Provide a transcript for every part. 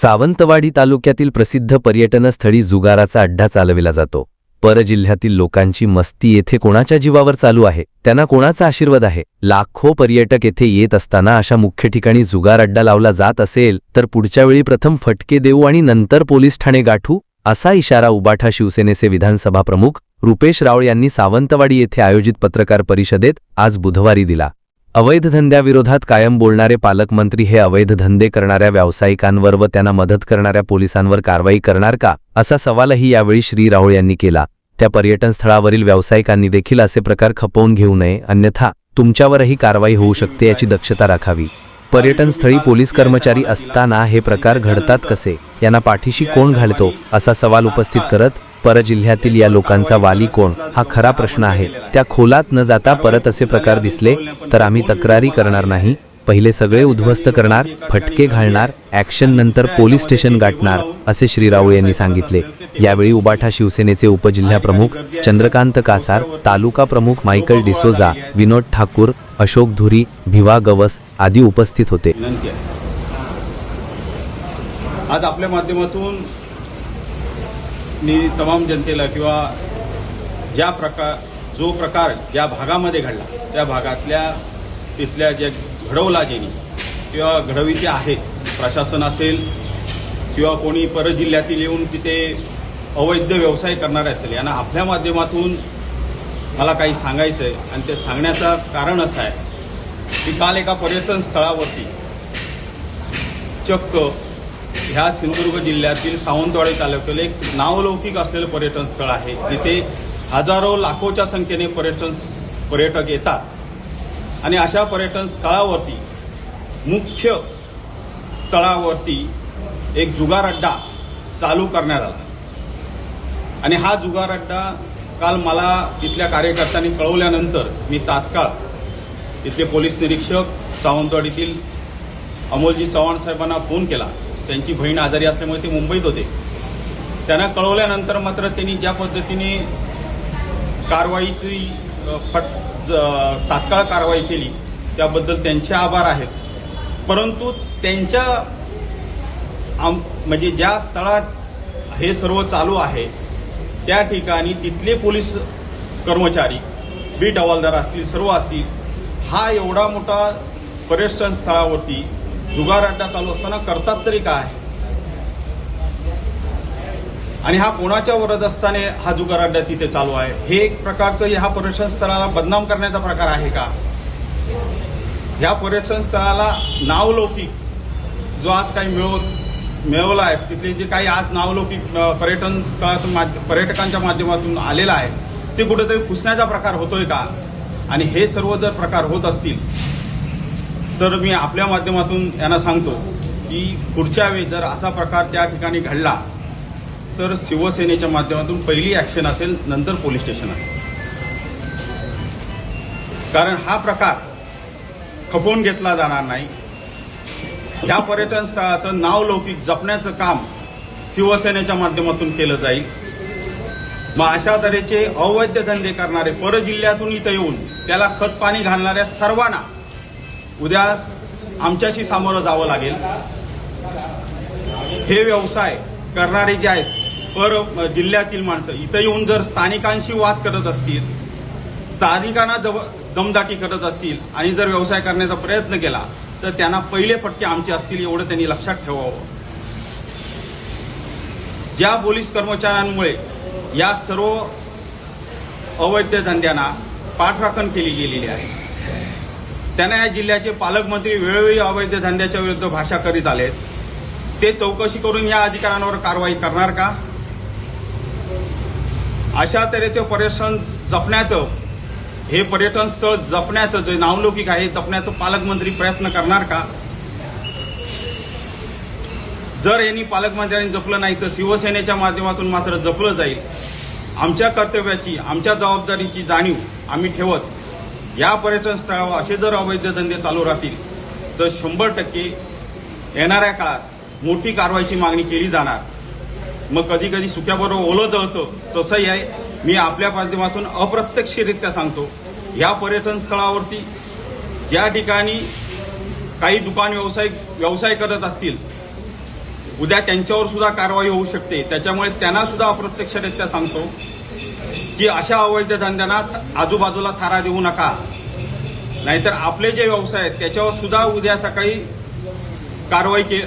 सावंतवाडी तालुक्यातील प्रसिद्ध पर्यटनस्थळी जुगाराचा अड्डा चालविला जातो. परजिल्ह्यातील लोकांची मस्ती येथे कोणाच्या जीवावर चालू आहे? त्यांना कोणाचा आशीर्वाद आहे? लाखो पर्यटक येथे येत असताना अशा मुख्य ठिकाणी जुगार अड्डा लावला जात असेल तर पुढच्या वेळी प्रथम फटके देऊ आणि नंतर पोलीस ठाणे गाठू? असा इशारा उबाठा शिवसेनेचे विधानसभा प्रमुख रुपेश रावळ यांनी सावंतवाडी येथे आयोजित पत्रकार परिषदेत आज बुधवारी दिला. अवैध धंद्याविरोधात कायम बोलणारे पालकमंत्री हे अवैध धंदे करणाऱ्या व्यावसायिकांवर व त्यांना मदत करणाऱ्या पोलिसांवर कारवाई करणार का असा सवालही यावेळी श्री राहुल यांनी केला. त्या पर्यटन स्थळावरील व्यावसायिकांनी देखील असे प्रकार खपवून घेऊ नये अन्यथा तुमच्यावरही कारवाई होऊ शकते याची दक्षता राखावी. पर्यटनस्थळी पोलीस कर्मचारी असताना हे प्रकार घडतात कसे यांना पाठीशी कोण घालतो असा सवाल उपस्थित करत परजिल्ह्यातील या लोकांचा वाली कोण? हा खरा प्रश्न आहे. त्या खोलात न जाता परत असे प्रकार दिसले तर आम्ही तक्रारी करणार नाही. पहिले सगळे उद्ध्वस्त करणार फटके घालणार ऍक्शन नंतर पोलीस स्टेशन गाठणार असे श्री राऊळ यांनी सांगितले. यावेळी उबाठा शिवसेनेचे उपजिल्हाप्रमुख चंद्रकांत कासार तालुका प्रमुख मायकल डिसोजा विनोद ठाकूर अशोक धुरी भिवा गवस आदी उपस्थित होते. आज आपल्या माध्यमातून मी तमाम जनतेला किंवा ज्या प्रकार जो प्रकार ज्या भागामध्ये घडला त्या भागातल्या तिथल्या ज्या घडवला ज्यांनी किंवा घडविते आहेत प्रशासन असेल किंवा कोणी परजिल्ह्यातील येऊन तिथे अवैध व्यवसाय करणारे असेल यांना आपल्या माध्यमातून मला काही सांगायचं आहे आणि ते सांगण्याचं कारण असं आहे की काल एका पर्यटन स्थळावरती चक्क ह्या सिंधुदुर्ग जिल्ह्यातील सावंतवाडी तालुक्यातील एक नावलौकिक असलेलं पर्यटन स्थळ आहे. तिथे हजारो लाखोच्या संख्येने पर्यटन पर्यटक येतात. आणि अशा पर्यटन स्थळावरती मुख्य स्थळावरती एक जुगार अड्डा चालू करण्यात आला. आणि हा जुगार अड्डा काल मला तिथल्या कार्यकर्त्यांनी कळवल्यानंतर मी तात्काळ तिथले पोलीस निरीक्षक सावंतवाडीतील अमोलजी चव्हाण साहेबांना फोन केला. त्यांची बहीण आजारी असल्यामुळे ते मुंबईत होते. त्यांना कळवल्यानंतर मात्र त्यांनी ज्या पद्धतीने कारवाईची फट तात्काळ कारवाई केली त्याबद्दल त्यांचे आभार आहेत. परंतु त्यांच्या आम- म्हणजे ज्या स्थळात हे सर्व चालू आहे त्या ठिकाणी तिथले पोलीस कर्मचारी बीट हवालदार असतील सर्व असतील हा एवढा मोठा पर्यटन स्थळावरती जुगार अड्डा चालू असताना करतात तरी काय? आणि हा कोणाच्या वरदस्ताने हा जुगार अड्डा तिथे चालू आहे? हे एक प्रकारचं ह्या पर्यटन स्थळाला बदनाम करण्याचा प्रकार आहे का? ह्या पर्यटन स्थळाला नावलौकिक जो आज काही मिळव मिळवला आहे तिथले जे काही आज नावलौकिक पर्यटन स्थळातून माध्य- पर्यटकांच्या माध्यमातून आलेला आहे ते कुठेतरी पुसण्याचा प्रकार होतोय का? आणि हे सर्व जर प्रकार होत असतील तर मी आपल्या माध्यमातून यांना सांगतो की पुढच्या वेळी जर असा प्रकार त्या ठिकाणी घडला तर शिवसेनेच्या माध्यमातून पहिली ॲक्शन असेल नंतर पोलीस स्टेशन असेल. कारण हा प्रकार खपवून घेतला जाणार नाही. या पर्यटन स्थळाचं नाव लौकिक जपण्याचं काम शिवसेनेच्या माध्यमातून केलं जाईल. मग अशा तऱ्हेचे अवैध धंदे करणारे परजिल्ह्यातून इथं येऊन त्याला खत पाणी घालणाऱ्या सर्वांना उद्या आमच्याशी सामोरं जावं लागेल. हे व्यवसाय करणारे जे आहेत पर जिल्ह्यातील माणसं इथं येऊन जर स्थानिकांशी वाद करत असतील स्थानिकांना जवळ दमदाटी करत असतील आणि जर व्यवसाय करण्याचा प्रयत्न केला तर त्यांना पहिले फटके आमचे असतील एवढं त्यांनी लक्षात ठेवावं. ज्या पोलीस कर्मचाऱ्यांमुळे या सर्व अवैध धंद्यांना पाठराखण केली गेलेली आहे. त्यांना या जिल्ह्याचे पालकमंत्री वेळोवेळी अवैध धंद्याच्या विरुद्ध भाषा करीत आले ते चौकशी करून या अधिकाऱ्यांवर कारवाई करणार का? अशा तऱ्हेचं पर्यटन जपण्याचं हे पर्यटन स्थळ जपण्याचं जे नावलौकिक आहे जपण्याचं पालकमंत्री प्रयत्न करणार का? जर यांनी पालकमंत्र्यांनी जपलं नाही तर शिवसेनेच्या माध्यमातून मात्र जपलं जाईल. आमच्या कर्तव्याची आमच्या जबाबदारीची जाणीव आम्ही ठेवत या पर्यटन स्थळावर असे जर अवैध धंदे चालू राहतील तर शंभर टक्के येणाऱ्या काळात मोठी कारवाईची मागणी केली जाणार. मग कधी कधी सुक्याबरोबर ओलं जळतं तसंही आहे. मी आपल्या माध्यमातून अप्रत्यक्षरित्या सांगतो या पर्यटन स्थळावरती ज्या ठिकाणी काही दुकान व्यवसाय व्यवसाय करत असतील उद्या त्यांच्यावर सुद्धा कारवाई होऊ शकते. त्याच्यामुळे त्यांना सुद्धा अप्रत्यक्षरित्या सांगतो की अशा अवैध धंद्यांना आजूबाजूला थारा देऊ नका. नाहीतर आपले जे व्यवसाय आहेत त्याच्यावर सुद्धा उद्या सकाळी कारवाई के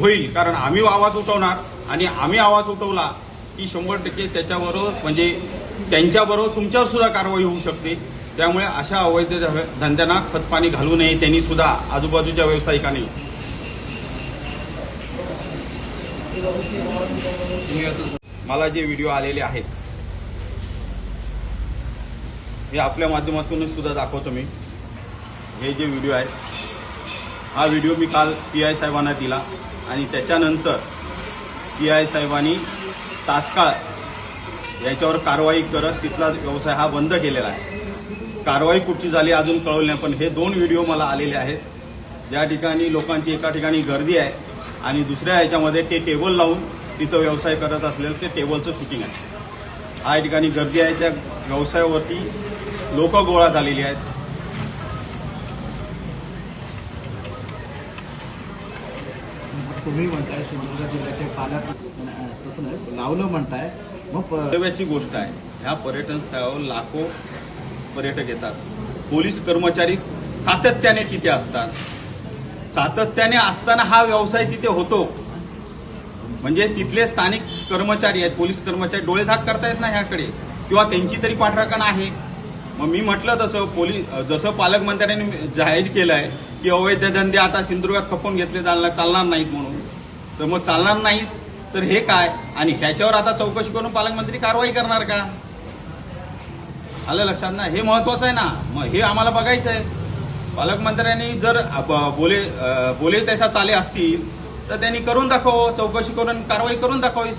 होईल. कारण आम्ही आवाज उठवणार आणि आम्ही आवाज उठवला की शंभर टक्के त्याच्याबरोबर म्हणजे त्यांच्याबरोबर तुमच्यावर सुद्धा कारवाई होऊ शकते. त्यामुळे अशा अवैध धंद्यांना खतपाणी घालू नये त्यांनी सुद्धा आजूबाजूच्या व्यावसायिकांनी. मला जे व्हिडिओ आलेले आहेत हे आपल्या माध्यमातूनच सुद्धा दाखवतो मी. हे जे व्हिडिओ आहेत हा व्हिडिओ मी काल पी आय साहेबांना दिला आणि त्याच्यानंतर पी आय साहेबांनी तात्काळ याच्यावर कारवाई करत तिथला व्यवसाय हा बंद केलेला आहे. कारवाई कुठची झाली अजून कळवली नाही पण हे दोन व्हिडिओ मला आलेले आहेत. ज्या ठिकाणी लोकांची एका ठिकाणी गर्दी आहे आणि दुसऱ्या याच्यामध्ये ते टेबल लावून तिथं व्यवसाय करत असलेलं ते टेबलचं शूटिंग आहे. हा ठिकाणी गर्दी आहे त्या व्यवसायावरती लोक गोळा झालेली आहेत. तुम्ही म्हणताय सिंधुदुर्ग जिल्ह्याचे पालक तसं नाही लावलं म्हणताय. मग प- कर्तव्याची गोष्ट आहे ह्या पर्यटन स्थळावर लाखो पर्यटक येतात. पोलीस कर्मचारी सातत्याने तिथे असतात. सातत्याने असताना हा व्यवसाय तिथे होतो. म्हणजे तिथले स्थानिक कर्मचारी आहेत पोलीस कर्मचारी डोळे झाक करतायत ना ह्याकडे. किंवा त्यांची तरी पाठराखण आहे. मग मी म्हटलं तसं पोलीस जसं पालकमंत्र्यांनी जाहीर केलंय की अवैध धंदे आता सिंधुदुर्गात खपून घेतले चालणार चालणार नाहीत म्हणून. तर मग चालणार नाहीत तर हे काय? आणि ह्याच्यावर आता चौकशी करून पालकमंत्री कारवाई करणार का? आलं लक्षात ना? हे महत्वाचं आहे ना? मग हे आम्हाला बघायचं आहे पालकमंत्र्यांनी जर बोले बोले तशा चाले असतील तर त्यांनी करून दाखवावं चौकशी करून कारवाई करून दाखवावी